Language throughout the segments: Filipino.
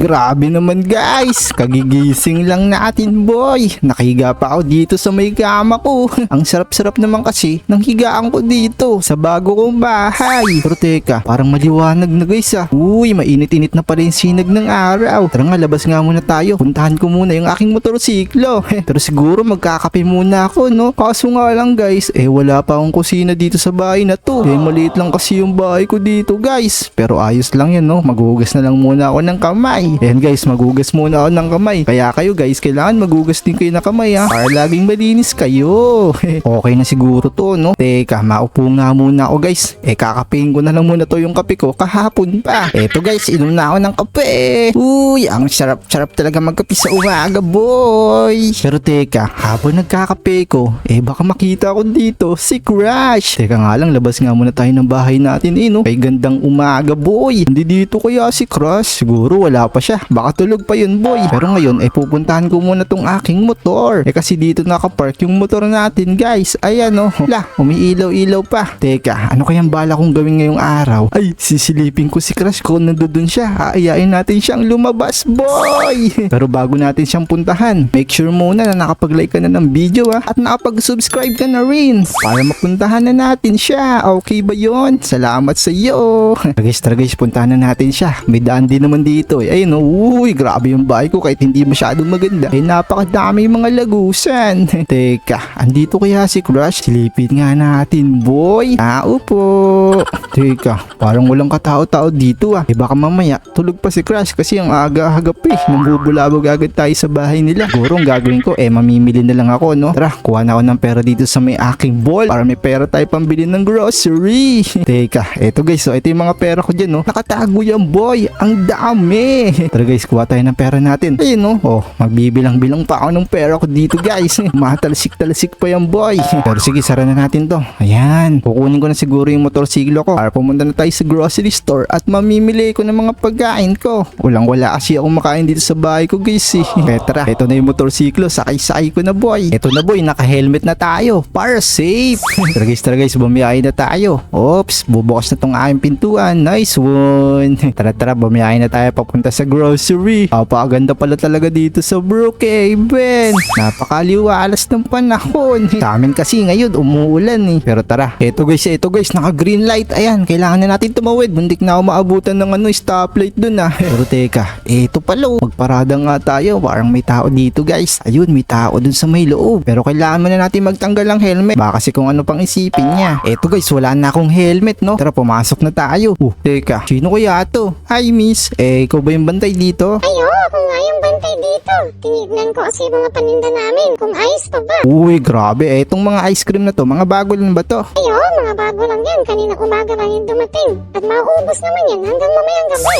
grabe naman guys. Kagigising lang natin boy. Nakahiga pa ako dito sa may kama ko. Ang sarap-sarap naman kasi ng higaan ko dito sa bago kong bahay. Pero teka, parang maliwanag na guys ah. Uy, mainit-init na pala yung sinag ng araw. Tara nga, labas nga muna tayo. Puntahan ko muna yung aking motorsiklo. Pero siguro magkakape muna ako no. Kaso nga lang guys, eh wala pa akong kusina dito sa bahay na to. Eh maliit lang kasi yung bahay ko dito guys. Pero ayos lang yan no. Maghugas na lang muna ako ng kamay. Ayan guys, maghugas muna ako ng kamay. Kaya kayo guys, kailangan maghugas din kayo ng kamay ha. Para laging malinis kayo. okay na siguro to no. Teka, maupo nga muna ako guys. Eh kakapein ko na lang muna to yung kape ko kahapon pa. Eto guys, inom na ako ng kape. Uy, ang sarap-sarap talaga magkape sa umaga boy. Pero teka, habang nagkakape ko, eh baka makita ko dito si Crush. Teka nga lang, labas nga muna tayo ng bahay natin eh no. Ay gandang umaga boy. Hindi dito kaya si Crush. Siguro wala pa siya. Baka tulog pa yun boy. Pero ngayon, eh pupuntahan ko muna tong aking motor. Eh kasi dito nakapark yung motor natin guys. Ayan oh. La, umiilaw-ilaw pa. Teka, ano kayang bala kong gawin ngayong araw? Ay, sisilipin ko si Crush kung nandoon siya. Aayain natin siyang lumabas boy. Pero bago natin siyang puntahan, make sure muna na nakapag-like ka na ng video ah. At nakapag-subscribe ka na rin. Para mapuntahan na natin siya. Okay ba yon? Salamat sa iyo. Tragis, tragis, puntahan na natin siya. May daan din naman dito eh. Ayun oh, uy, grabe yung bahay ko kahit hindi masyadong maganda. Eh, napakadami mga lagusan. Teka, andito kaya si Crush? Silipin nga natin, boy. Tao po. Teka, parang walang katao-tao dito ah. Eh baka mamaya, tulog pa si Crush kasi ang aga-agap eh. Nambubulabog agad tayo sa bahay nila. Siguro gagawin ko, eh mamimili na lang ako, no? Tara, kuha na ako ng pera dito sa may aking ball para may pera tayo pambili ng grocery. Teka, eto guys, so ito yung mga pera ko dyan, no? Nakatago yan, boy. Ang dami. Tara guys, kuha tayo ng pera natin. Ayun, no? Oh, magbibilang-bilang pa ako ng pera ko dito, guys. Matalasik-talasik pa yan, boy. Pero sige, sara na natin to. Ayan. Kukunin ko na siguro yung motorsiklo ko para pumunta na tayo sa grocery store at mamimili ko ng mga pagkain ko. Walang wala kasi akong makain dito sa bahay ko, guys. Eh. Kaya tara, ito na yung motorsiklo. Sakay-sakay ko na, boy. Ito na, boy. Naka-helmet na tayo. Para safe. tara guys, tara guys. Bumiyahe na tayo. Oops, bubukas na tong aking pintuan. Nice one. Tara, tara. Bumiyahe na tayo papunta sa grocery. Napakaganda pala talaga dito sa Brookhaven. Napakaliwalas ng panahon. Sa amin kasi ngayon, umuulan eh. Pero tara, eto guys, eto guys, naka green light. Ayan, kailangan na natin tumawid. Bundik na ako maabutan ng ano, stoplight dun ah. Pero teka, eto pala oh. Magparada nga tayo. Parang may tao dito guys. Ayun, may tao dun sa may loob. Pero kailangan muna natin magtanggal ng helmet. Baka kasi kung ano pang isipin niya. Eto guys, wala na akong helmet no. Tara, pumasok na tayo. Oh, teka, sino kaya to? Hi miss, eh ikaw ba yung bantay dito? Ay, oo, ako nga yung bantay dito. Tinignan ko kasi mga paninda namin kung ayos pa ba. Uy, grabe. Eh, itong mga ice cream na to, mga bago lang ba to? Ay, oo, mga bago lang yan. Kanina umaga lang yung dumating. At mauubos naman yan hanggang mamayang gabi.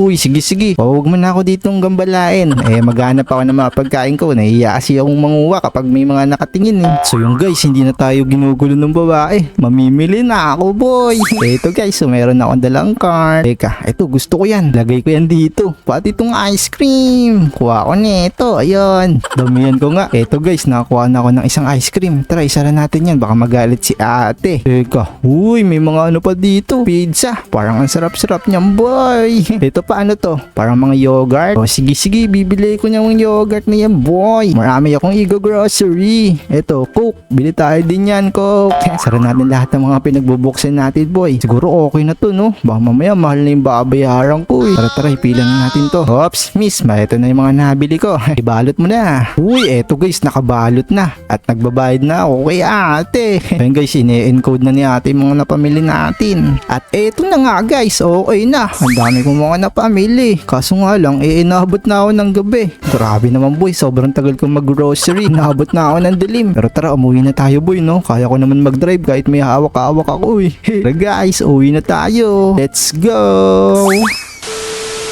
Uy, sige sige. Huwag mo na ako ditong gambalain. Eh, maghanap ako ng mga pagkain ko. Nahiya kasi akong manguha kapag may mga nakatingin eh. So yung guys, hindi na tayo ginugulo ng babae. Mamimili na ako, boy. Eto guys, so meron akong dalang card. Teka, eto gusto ko yan. Lagay ko yan dito. Pati itong ice cream. Kuha ko nito. Ayun. Damihan ko nga. Eto guys, nakakuha na ako ng isang ice cream. Tara, isa na natin yan. Baka magalit si ate. Teka, uy, may mga ano pa dito. Pizza. Parang ang sarap-sarap niyan, boy. Ito pa ano to? Parang mga yogurt. O sige, sige, bibili ko niyang yogurt na yan, boy. Marami akong igo grocery. Ito, Coke. Bili tayo din yan, Coke. Sara natin lahat ng mga pinagbubuksan natin, boy. Siguro okay na to, no? Baka mamaya mahal na yung babayaran ko, eh. Tara, tara, ipila na natin to. Oops, miss, ma, ito na yung mga nabili ko. Ibalot mo na. Uy, eto guys, nakabalot na. At nagbabayad na ako kay ate. Ayun guys, ine-encode na ni ate yung mga napamili natin. At eto na nga guys, okay na. Ang dami kong mga napamili. Kaso nga lang, eh, inabot na ako ng gabi. Grabe naman boy, sobrang tagal kong mag-grocery. Inabot na ako ng dilim. Pero tara, umuwi na tayo boy, no? Kaya ko naman mag-drive kahit may hawak-hawak ako eh. Tara guys, uwi na tayo. Let's go!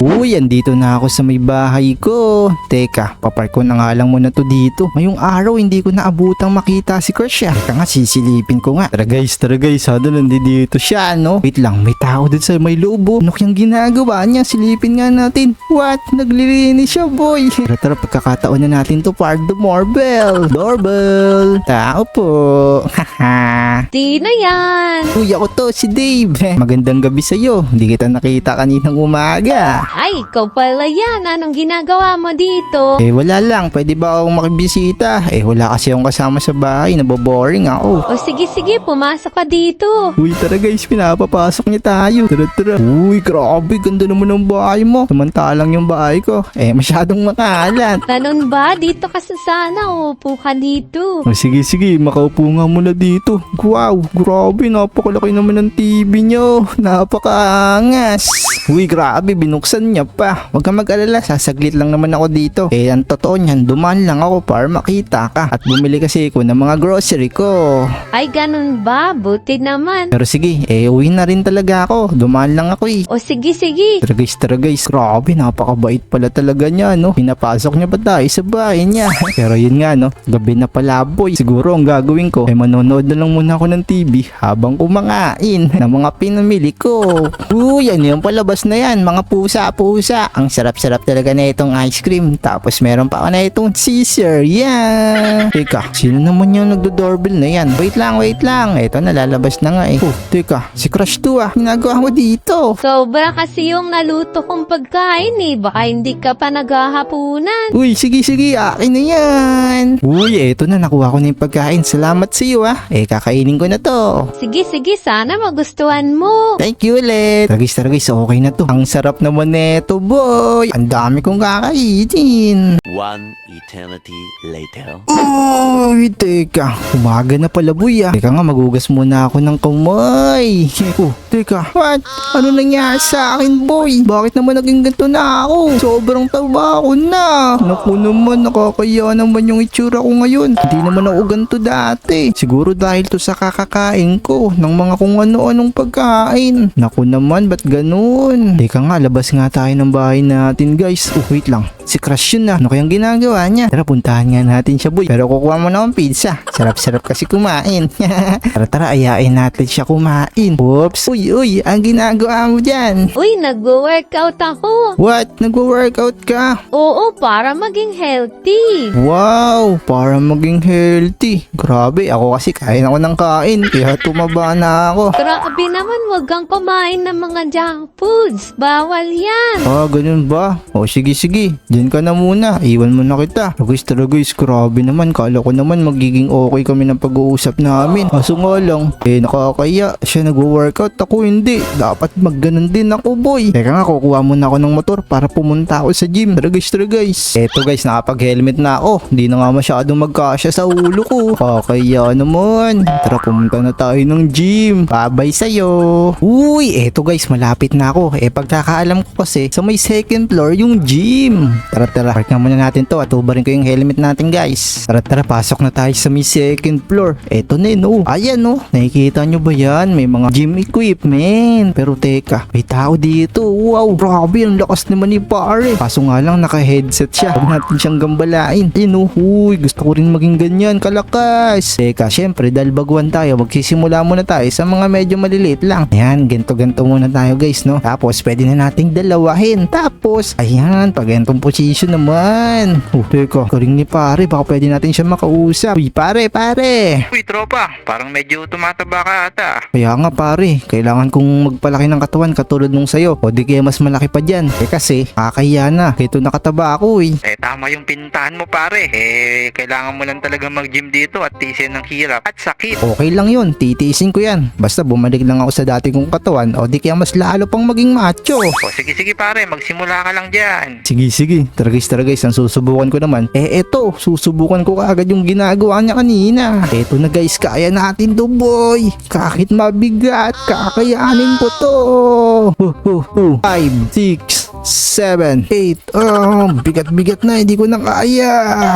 Uy, andito na ako sa may bahay ko. Teka, papark ko na nga lang muna to dito. Ngayong araw, hindi ko naabutang makita si Crush ah. Teka nga, sisilipin ko nga. Tara guys, tara guys, ha, doon nandito siya, no? Wait lang, may tao dun sa may loob, oh. Ano kayang ginagawa niya? Silipin nga natin. What? Naglilinis siya, boy. Tara, tara, pagkakataon na natin to para the doorbell. Doorbell. Tao po. Sino yan? Uy, ako to, si Dave. Magandang gabi sa'yo. Hindi kita nakita kaninang umaga. Ay, ikaw pala yan. Anong ginagawa mo dito? Eh wala lang, pwede ba akong makibisita? Eh wala kasi akong kasama sa bahay, naboboring ako. O sige, sige, pumasok ka dito. Uy, tara guys, pinapapasok niya tayo. Tara, tara. Uy, grabe, ganda naman ng bahay mo. Samantalang yung bahay ko, eh masyadong makalat. Ganun ba? Dito ka sa sana. Upo ka dito. Oh, sige, sige, makaupo nga muna dito. Wow, grabe, napakalaki naman ng TV nyo. Napakaangas. Uy, grabe, binuksan niya pa. Huwag ka mag-alala, sasaglit lang naman ako dito. Eh, ang totoo niyan, dumaan lang ako para makita ka. At bumili kasi ako ng mga grocery ko. Ay, ganun ba? Buti naman. Pero sige, eh, uwi na rin talaga ako. Dumaan lang ako eh. O sige, sige. Tara guys, tara guys. Grabe, napakabait pala talaga niya, no? Pinapasok niya pa tayo sa bahay niya. Pero yun nga, no? Gabi na pala, boy. Siguro ang gagawin ko, ay manonood na lang muna ako ng TV habang kumakain ng mga pinamili ko. Uy, ano yung palabas na yan? Mga pusa-pusa. Ang sarap-sarap talaga na itong ice cream. Tapos meron pa ako na itong Caesar. Yan. Teka, sino naman yung nagdo-doorbell na yan? Wait lang, wait lang. Ito, nalalabas na nga eh. Oh, teka, si Crush 2 ah. Ginagawa mo dito. Sobra kasi yung naluto kong pagkain eh. Baka hindi ka pa naghahapunan. Uy, sige sige, akin na yan. Uy, eto na, nakuha ko na yung pagkain. Salamat sa iyo ah. Eh, kakainin ko na to. Sige, sige, sana magustuhan mo. Thank you ulit. Tragis, tragis, okay na to. Ang sarap naman neto, boy. Ang dami kong kakainin. One eternity later. Uy, teka. Umaga na pala, boy ah. Teka nga, magugas muna ako ng kamay. oh, teka. What? Ano nangyari sa akin, boy? Bakit naman naging ganito na ako? Sobrang taba ako na. Naku naman, nakakaya naman yung itsura ko ngayon. Hindi naman ako ganito dati. Siguro dahil to sa kakakain ko ng mga kung ano-anong pagkain. Naku naman, ba't ganun? Teka nga, labas nga tayo ng bahay natin, guys. Oh, wait lang. Si Crush yun na. Ano kayang ginagawa niya? Tara, puntahan nga natin siya, boy. Pero kukuha mo na akong pizza. Sarap-sarap kasi kumain. tara, tara, ayain natin siya kumain. Oops. Uy, uy, ang ginagawa mo dyan? Uy, nagwo-workout ako. What? Nagwo-workout ka? Oo, para maging healthy. Wow, para maging healthy. Grabe, ako kasi kain ako ng kain. Kaya tumaba na ako. Grabe naman, wag kang kumain ng mga junk foods. Bawal yan. Ah, ganun ba? O sige sige, dyan ka na muna. Iwan mo na kita. Guys, tara guys, grabe naman. Kala ko naman magiging okay kami ng pag-uusap namin. Kaso nga lang, eh nakakaya. Siya nagwo-workout, ako hindi. Dapat magganon din ako boy. Teka nga, kukuha muna ako ng motor para pumunta ako sa gym. Tara guys, tara guys. Eto guys, nakapag-helmet na ako. Hindi na nga masyadong magkasya sa ulo ko. Kakaya naman. Tara, pumunta na tayo ng gym. Babay sa'yo. Uy, eto guys, malapit na ako. Eh, pagkakaalam ko kasi, sa may second floor yung gym. Tara, tara. Park muna natin to at ubarin ko yung helmet natin guys. Tara, tara. Pasok na tayo sa may second floor. Eto na yun, oh. Ayan, oh. Nakikita nyo ba yan? May mga gym equipment. Pero teka, may tao dito. Wow, grabe. Ang lakas naman ni pare. Kaso nga lang, naka-headset siya. Huwag natin siyang gambalain. Ayun, oh. Uy, gusto ko rin maging ganyan. Kalakas. Teka, syempre, dahil baguhan tayo, magsisimula muna tayo sa mga medyo maliliit lang. Ayan, ganto-ganto muna tayo guys, no? Tapos, pwede na nating dalawahin. Tapos, ayan, pag ganitong position naman. Oh, teka, karing ni pare, baka pwede natin siya makausap. Uy, pare, pare. Uy, tropa, parang medyo tumataba ka ata. Kaya nga pare, kailangan kong magpalaki ng katawan katulad nung sayo. O di kaya mas malaki pa dyan. Eh kasi, kakaya na. Ito nakataba ako eh. Eh, tama yung pintahan mo pare. Eh, kailangan mo lang talaga mag-gym dito at tisin ng hirap at sakit. Okay lang yun, titiisin ko yan. Basta bumalik lang ako sa dati kong katawan o di kaya mas lalo pang maging macho. O, sige, sige pare, magsimula ka lang dyan. Sige, sige. Tara guys, tara guys. Ang susubukan ko naman. Eh, eto. Susubukan ko kaagad yung ginagawa niya kanina. Eto na guys. Kaya natin to, boy. Kahit mabigat, kakayanin ko to. Huh, huh, huh. Five, six, seven, eight. Oh, bigat-bigat na. Hindi ko na kaya.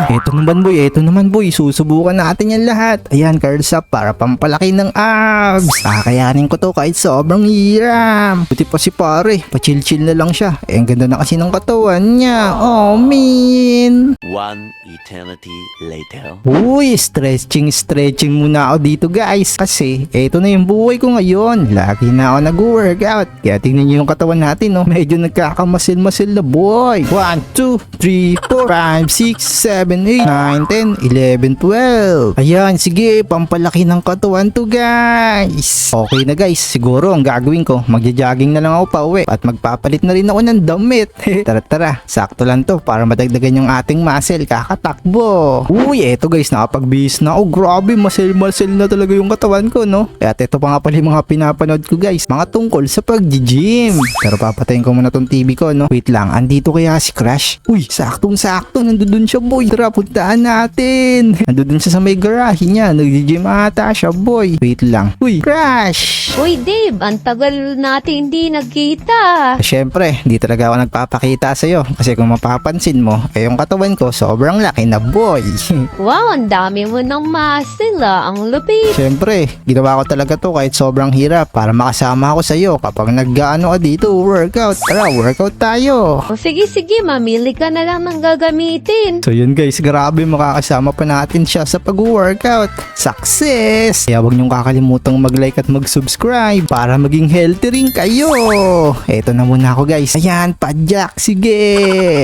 Eto naman, boy. Eto naman, boy. Susubukan natin yan lahat. Ayan, curls up para pampalaki ng abs. Kakayanin ko to kahit sobrang hirap. Buti pa si pare. Pa-chill-chill na lang siya. Eh, ang ganda na kasi ng katawan niya. Oh, man. One eternity later. Uy, stretching, stretching muna ako dito guys. Kasi, eto na yung buhay ko ngayon. Lagi na ako nag-workout. Kaya tingnan niyo yung katawan natin, no? Medyo nagkakamali masil-masil na boy. 1, 2, 3, 4, 5, 6, 7, 8, 9, 10, 11, 12. Ayan, sige, pampalaki ng katawan to guys. Okay na guys, siguro ang gagawin ko, magja-jogging na lang ako pa uwi at magpapalit na rin ako ng damit. tara tara, sakto lang to para madagdagan yung ating muscle kakatakbo. Uy, eto guys, nakapagbihis na ako. Grabe, muscle-muscle na talaga yung katawan ko, no? At ito pa nga pala yung mga pinapanood ko guys, mga tungkol sa pag-gym. Pero papatayin ko muna tong TV ko, no? Wait lang, andito kaya si Crash? Uy, saktong-sakto, nandun siya boy. Tara, puntaan natin. Nandun siya sa may garahe niya, nag-gym ata siya boy. Wait lang. Uy, Crash! Uy, Dave, ang tagal natin hindi nagkita. Siyempre, di talaga ako nagpapakita sa'yo kasi kung mapapansin mo, eh yung katawan ko sobrang laki na boy. Wow, ang dami mo ng muscle ah. Ang lupit. Siyempre, ginawa ko talaga to kahit sobrang hirap para makasama ako sa'yo kapag nag-ano ka dito, workout. Tara, workout tayo. O sige, sige, mamili ka na lang ng gagamitin. So yun guys, grabe makakasama pa natin siya sa pag-workout. Success! Kaya huwag niyong kakalimutang mag-like at mag-subscribe para maging healthy rin kayo. Eto na muna ako guys. Ayan, padyak. Sige.